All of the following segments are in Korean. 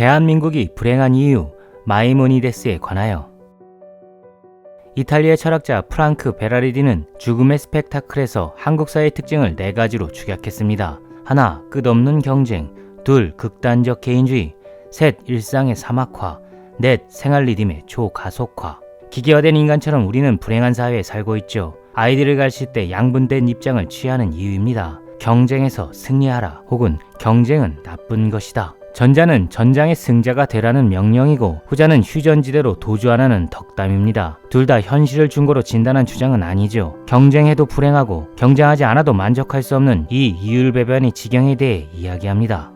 대한민국이 불행한 이유 마이모니데스에 관하여 이탈리아 철학자 프랑크 베라리디는 죽음의 스펙타클에서 한국사의 특징을 네 가지로 축약했습니다. 하나, 끝없는 경쟁. 둘, 극단적 개인주의. 셋, 일상의 사막화. 넷, 생활 리듬의 초가속화. 기계화된 인간처럼 우리는 불행한 사회에 살고 있죠. 아이들을 가르칠 때 양분된 입장을 취하는 이유입니다. 경쟁에서 승리하라 혹은 경쟁은 나쁜 것이다. 전자는 전장의 승자가 되라는 명령이고 후자는 휴전지대로 도주하라는 덕담입니다. 둘 다 현실을 중고로 진단한 주장은 아니죠. 경쟁해도 불행하고 경쟁하지 않아도 만족할 수 없는 이 이율배반의 지경에 대해 이야기합니다.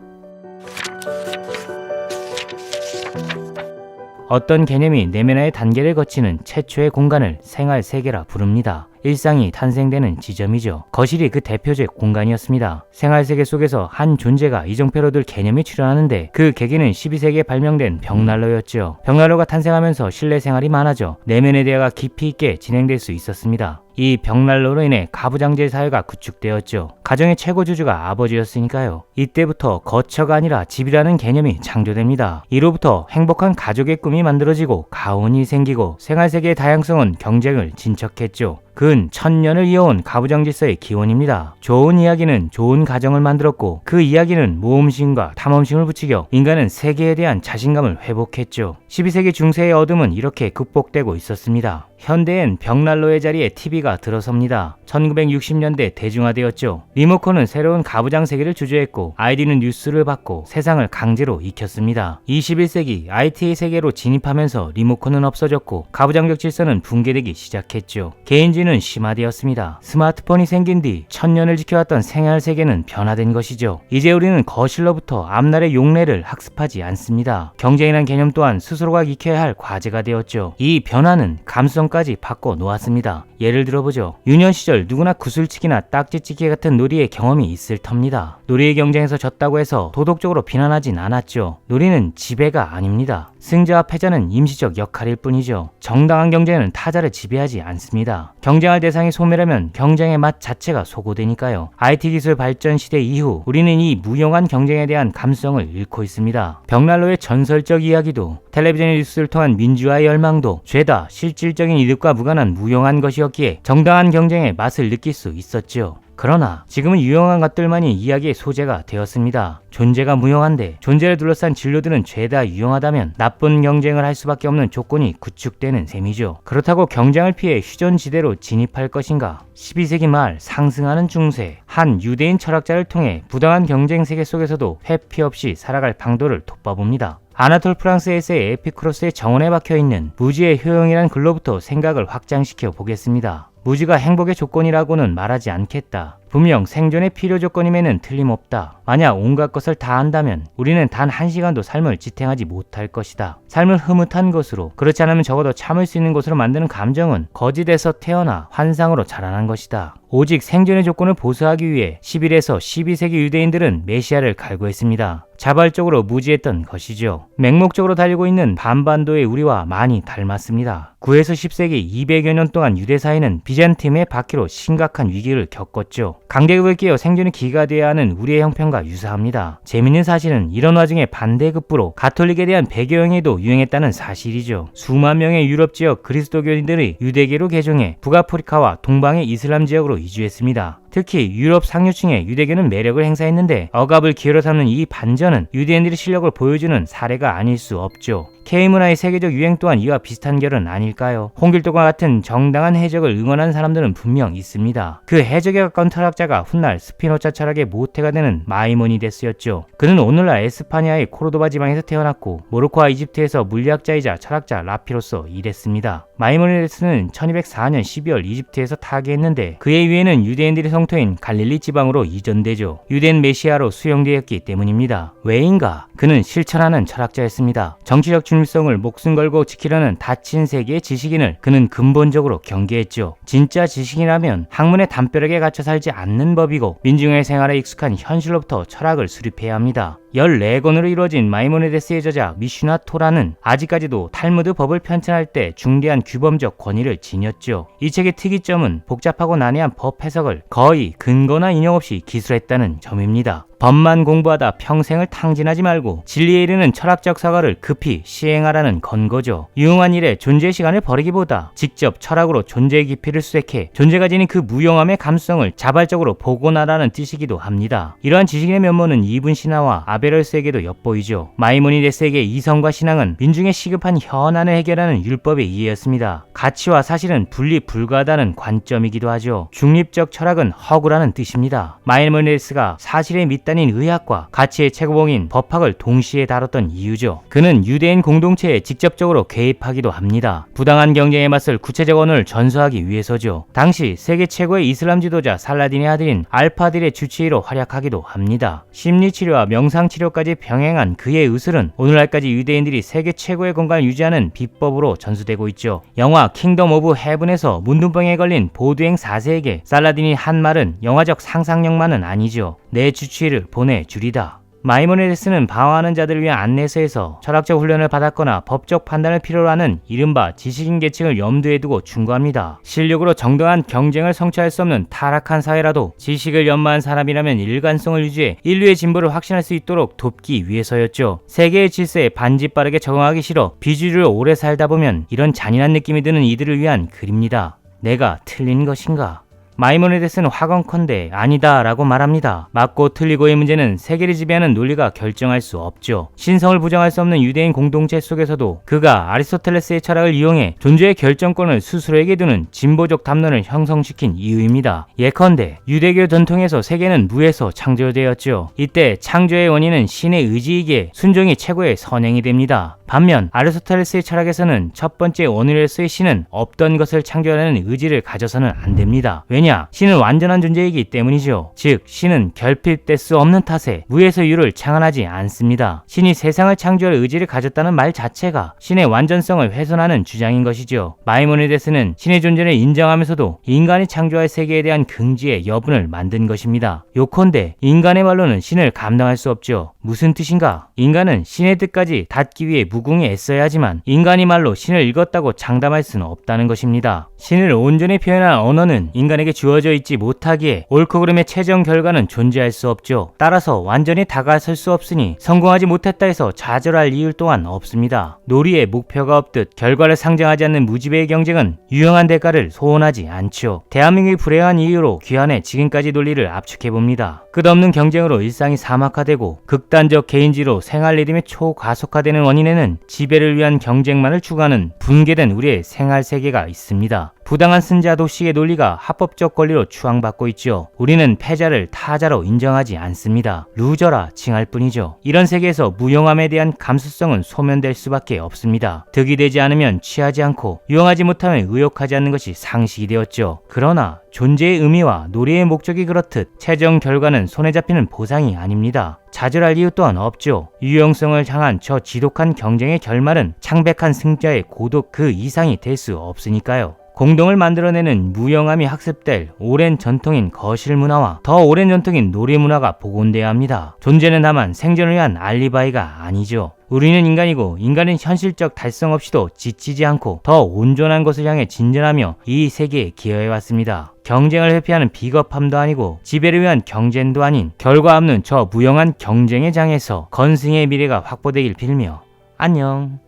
어떤 개념이 내면의 단계를 거치는 최초의 공간을 생활 세계라 부릅니다. 일상이 탄생되는 지점이죠. 거실이 그 대표적 공간이었습니다. 생활 세계 속에서 한 존재가 이정표로 들 개념이 출현하는데 그 계기는 12세기에 발명된 벽난로였죠. 벽난로가 탄생하면서 실내 생활이 많아져 내면의 대화가 깊이 있게 진행될 수 있었습니다. 이 벽난로로 인해 가부장제 사회가 구축되었죠. 가정의 최고 주주가 아버지였으니까요. 이때부터 거처가 아니라 집이라는 개념이 창조됩니다. 이로부터 행복한 가족의 꿈이 만들어지고 가온이 생기고 생활 세계의 다양성은 경쟁을 진척했죠. 근 천년을 이어온 가부장 질서의 기원입니다. 좋은 이야기는 좋은 가정을 만들었고 그 이야기는 모험심과 탐험심을 부추겨 인간은 세계에 대한 자신감을 회복했죠. 12세기 중세의 어둠은 이렇게 극복되고 있었습니다. 현대엔 벽난로의 자리에 TV가 들어섭니다. 1960년대 대중화되었죠. 리모컨은 새로운 가부장 세계를 주재했고 아이디는 뉴스를 받고 세상을 강제로 익혔습니다. 21세기 IT 세계로 진입하면서 리모컨은 없어졌고 가부장적 질서는 붕괴되기 시작했죠. 개인주의는 심화되었습니다. 스마트폰이 생긴 뒤 천년을 지켜왔던 생활 세계는 변화된 것이죠. 이제 우리는 거실로부터 앞날의 용례를 학습하지 않습니다. 경쟁이란 개념 또한 스스로가 익혀야 할 과제가 되었죠. 이 변화는 감성 까지 바꿔 놓았습니다. 예를 들어보죠. 유년 시절 누구나 구슬치기나 딱지치기 같은 놀이의 경험이 있을 터입니다. 놀이의 경쟁에서 졌다고 해서 도덕적으로 비난하진 않았죠. 놀이는 지배가 아닙니다. 승자와 패자는 임시적 역할일 뿐이죠. 정당한 경쟁은 타자를 지배하지 않습니다. 경쟁할 대상이 소멸하면 경쟁의 맛 자체가 소고되니까요. IT 기술 발전 시대 이후 우리는 이 무용한 경쟁에 대한 감성을 잃고 있습니다. 벽난로의 전설적 이야기도 텔레비전 뉴스를 통한 민주화의 열망도 죄다 실질적인 이득과 무관한 무용한 것이었기에 정당한 경쟁의 맛을 느낄 수 있었지요. 그러나 지금은 유용한 것들만이 이야기의 소재가 되었습니다. 존재가 무용한데 존재를 둘러싼 진로들은 죄다 유용하다면 나쁜 경쟁을 할 수밖에 없는 조건이 구축되는 셈이죠. 그렇다고 경쟁을 피해 휴전지대로 진입할 것인가? 12세기 말 상승하는 중세 한 유대인 철학자를 통해 부당한 경쟁 세계 속에서도 회피 없이 살아갈 방도를 돋봐봅니다. 아나톨 프랑스 에세이 에피크로스의 정원에 박혀 있는 무지의 효용이란 글로부터 생각을 확장시켜 보겠습니다. 무지가 행복의 조건이라고는 말하지 않겠다. 분명 생존의 필요 조건임에는 틀림없다. 만약 온갖 것을 다 한다면 우리는 단 한 시간도 삶을 지탱하지 못할 것이다. 삶을 흐뭇한 것으로 그렇지 않으면 적어도 참을 수 있는 것으로 만드는 감정은 거짓에서 태어나 환상으로 자라난 것이다. 오직 생존의 조건을 보수하기 위해 11에서 12세기 유대인들은 메시아를 갈구했습니다. 자발적으로 무지했던 것이죠. 맹목적으로 달리고 있는 반반도의 우리와 많이 닮았습니다. 9에서 10세기 200여 년 동안 유대 사회는 비잔팀의 바퀴로 심각한 위기를 겪었죠. 강대국을 끼어 생존의 기가 되어야 하는 우리의 형편과 유사합니다. 재밌는 사실은 이런 와중에 반대급부로 가톨릭에 대한 배교행위도 유행했다는 사실이죠. 수만 명의 유럽 지역 그리스도교인들이 유대계로 개종해 북아프리카와 동방의 이슬람 지역으로 이주했습니다. 특히 유럽 상류층의 유대교는 매력을 행사했는데 억압을 기회로 삼는 이 반전은 유대인들의 실력을 보여주는 사례가 아닐 수 없죠. K문화의 세계적 유행 또한 이와 비슷한 결은 아닐까요? 홍길동과 같은 정당한 해적을 응원하는 사람들은 분명 있습니다. 그 해적에 가까운 철학자가 훗날 스피노자 철학의 모태가 되는 마이모니데스였죠. 그는 오늘날 에스파니아의 코르도바 지방에서 태어났고 모로코와 이집트에서 물리학자이자 철학자 라피로서 일했습니다. 마이모니데스는 1204년 12월 이집트에서 타계했는데 그의 위에는 유대인들의 성토인 갈릴리 지방으로 이전되죠. 유대인 메시아로 수용되었기 때문입니다. 왜인가? 그는 실천하는 철학자였습니다. 정치적 중립성을 목숨 걸고 지키려는 닫힌 세계의 지식인을 그는 근본적으로 경계했죠. 진짜 지식이라면 학문의 담벼락에 갇혀 살지 않는 법이고 민중의 생활에 익숙한 현실로부터 철학을 수립해야 합니다. 14권으로 이루어진 마이모니데스의 저자 미슈나 토라는 아직까지도 탈무드 법을 편찬할 때 중대한 규범적 권위를 지녔죠. 이 책의 특이점은 복잡하고 난해한 법 해석을 거의 근거나 인용 없이 기술했다는 점입니다. 법만 공부하다 평생을 탕진하지 말고 진리에 이르는 철학적 사과를 급히 시행하라는 건거죠. 유용한 일에 존재의 시간을 버리기보다 직접 철학으로 존재의 깊이를 수색해 존재가 지닌 그 무용함의 감성을 자발적으로 복원하라는 뜻이기도 합니다. 이러한 지식의 면모는 이분 신화와 아베럴스에게도 엿보이죠. 마이모니데스에게 이성과 신앙은 민중의 시급한 현안을 해결하는 율법의 이해였습니다. 가치와 사실은 분리 불가하다는 관점이기도 하죠. 중립적 철학은 허구라는 뜻입니다. 마이모니데스가 사실에 밑 단인 의학과 가치의 최고봉인 법학을 동시에 다뤘던 이유죠. 그는 유대인 공동체에 직접적으로 개입하기도 합니다. 부당한 경쟁에 맞설 구체적 언어를 전수하기 위해서죠. 당시 세계 최고의 이슬람 지도자 살라딘의 아들인 알파딜의 주치의로 활약하기도 합니다. 심리치료와 명상치료까지 병행한 그의 의술은 오늘날까지 유대인들이 세계 최고의 건강을 유지하는 비법으로 전수되고 있죠. 영화 킹덤 오브 헤븐에서 문둥병에 걸린 보두행 4세에게 살라딘이 한 말은 영화적 상상력만은 아니죠. 내 주치의를 보내주리다. 마이모니데스는 방황하는 자들을 위한 안내서에서 철학적 훈련을 받았거나 법적 판단을 필요로 하는 이른바 지식인 계층을 염두에 두고 충고합니다. 실력으로 정당한 경쟁을 성취할 수 없는 타락한 사회라도 지식을 연마한 사람이라면 일관성을 유지해 인류의 진보를 확신할 수 있도록 돕기 위해서였죠. 세계의 질서에 반지 빠르게 적응하기 싫어 비주류를 오래 살다 보면 이런 잔인한 느낌이 드는 이들을 위한 글입니다. 내가 틀린 것인가? 마이모니데스는 화건컨대 아니다 라고 말합니다. 맞고 틀리고의 문제는 세계를 지배하는 논리가 결정할 수 없죠. 신성을 부정할 수 없는 유대인 공동체 속에서도 그가 아리스토텔레스의 철학을 이용해 존재의 결정권을 스스로에게 두는 진보적 담론을 형성시킨 이유입니다. 예컨대 유대교 전통에서 세계는 무에서 창조되었죠. 이때 창조의 원인은 신의 의지이기에 순종이 최고의 선행이 됩니다. 반면 아리스토텔레스의 철학에서는 첫 번째 원인으로서의 신은 없던 것을 창조하는 의지를 가져서는 안 됩니다. 왜냐? 신은 완전한 존재이기 때문이죠. 즉, 신은 결핍될 수 없는 탓에 무에서 유를 창안하지 않습니다. 신이 세상을 창조할 의지를 가졌다는 말 자체가 신의 완전성을 훼손하는 주장인 것이죠. 마이모니데스는 신의 존재를 인정하면서도 인간이 창조할 세계에 대한 긍지의 여분을 만든 것입니다. 요컨대 인간의 말로는 신을 감당할 수 없죠. 무슨 뜻인가? 인간은 신의 뜻까지 닿기 위해 무 궁히 애써야 하지만 인간이 말로 신을 읽었다고 장담할 수는 없다는 것입니다. 신을 온전히 표현한 언어는 인간에게 주어져 있지 못하기에 옳고 그름의 최종 결과는 존재할 수 없죠. 따라서 완전히 다가설 수 없으니 성공하지 못했다 해서 좌절할 이유 또한 없습니다. 놀이에 목표가 없듯 결과를 상정하지 않는 무지배의 경쟁은 유용한 대가를 소원하지 않죠. 대한민국이 불행한 이유로 귀환해 지금까지 논리를 압축해 봅니다. 끝없는 경쟁으로 일상이 사막화되고 극단적 개인지로 생활 리듬이 초가속화되는 원인에는 지배를 위한 경쟁만을 추구하는 붕괴된 우리의 생활 세계가 있습니다. 부당한 승자 도식의 논리가 합법적 권리로 추앙받고 있죠. 우리는 패자를 타자로 인정하지 않습니다. 루저라 칭할 뿐이죠. 이런 세계에서 무용함에 대한 감수성은 소멸될 수밖에 없습니다. 득이 되지 않으면 취하지 않고 유용하지 못하면 의욕하지 않는 것이 상식이 되었죠. 그러나 존재의 의미와 놀이의 목적이 그렇듯 최종 결과는 손에 잡히는 보상이 아닙니다. 좌절할 이유 또한 없죠. 유용성을 향한 저 지독한 경쟁의 결말은 창백한 승자의 고독 그 이상이 될 수 없으니까요. 공동을 만들어내는 무용함이 학습될 오랜 전통인 거실 문화와 더 오랜 전통인 놀이 문화가 복원돼야 합니다. 존재는 다만 생존을 위한 알리바이가 아니죠. 우리는 인간이고 인간은 현실적 달성 없이도 지치지 않고 더 온전한 것을 향해 진전하며 이 세계에 기여해 왔습니다. 경쟁을 회피하는 비겁함도 아니고 지배를 위한 경쟁도 아닌 결과 없는 저 무용한 경쟁의 장에서 건승의 미래가 확보되길 빌며 안녕.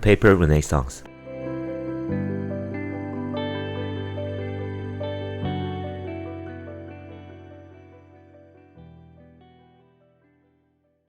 Paper Renaissance